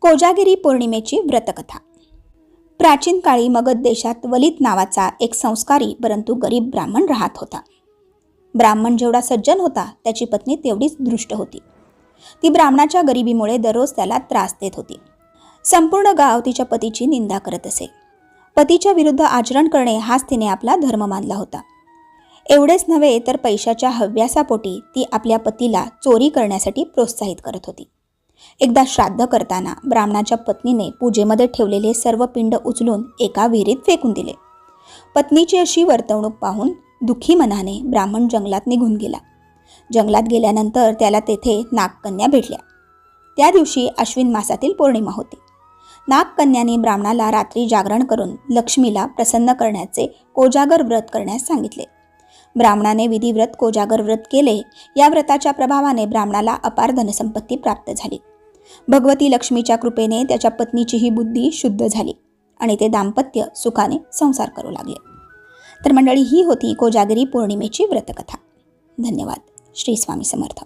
कोजागिरी पौर्णिमेची व्रतकथा. प्राचीन काळी मगध देशात वलित नावाचा एक संस्कारी परंतु गरीब ब्राह्मण राहत होता. ब्राह्मण जेवढा सज्जन होता त्याची पत्नी तेवढीच दृष्ट होती. ती ब्राह्मणाच्या गरिबीमुळे दररोज त्याला त्रास देत होती. संपूर्ण गाव तिच्या पतीची निंदा करत असे. पतीच्या विरुद्ध आचरण करणे हाच तिने आपला धर्म मानला होता. एवढेच नव्हे तर पैशाच्या हव्यासापोटी ती आपल्या पतीला चोरी करण्यासाठी प्रोत्साहित करत होती. एकदा श्राद्ध करताना ब्राह्मणाच्या पत्नीने पूजेमध्ये ठेवलेले सर्व पिंड उचलून एका विहिरीत फेकून दिले. पत्नीची अशी वर्तवणूक पाहून दुःखी मनाने ब्राह्मण जंगलात निघून गेला. जंगलात गेल्यानंतर त्याला तेथे नागकन्या भेटल्या. त्या दिवशी अश्विन मासातील पौर्णिमा होती. नागकन्याने ब्राह्मणाला रात्री जागरण करून लक्ष्मीला प्रसन्न करण्याचे कोजागर व्रत करण्यास सांगितले. ब्राह्मणाने विधिव्रत कोजागर व्रत केले. या व्रताच्या प्रभावाने ब्राह्मणाला अपार धनसंपत्ती प्राप्त झाली. भगवती लक्ष्मीच्या कृपेने त्याच्या पत्नीचीही बुद्धी शुद्ध झाली आणि ते दाम्पत्य सुखाने संसार करू लागले. तर मंडळी ही होती कोजागिरी पौर्णिमेची व्रतकथा. धन्यवाद. श्री स्वामी समर्थ.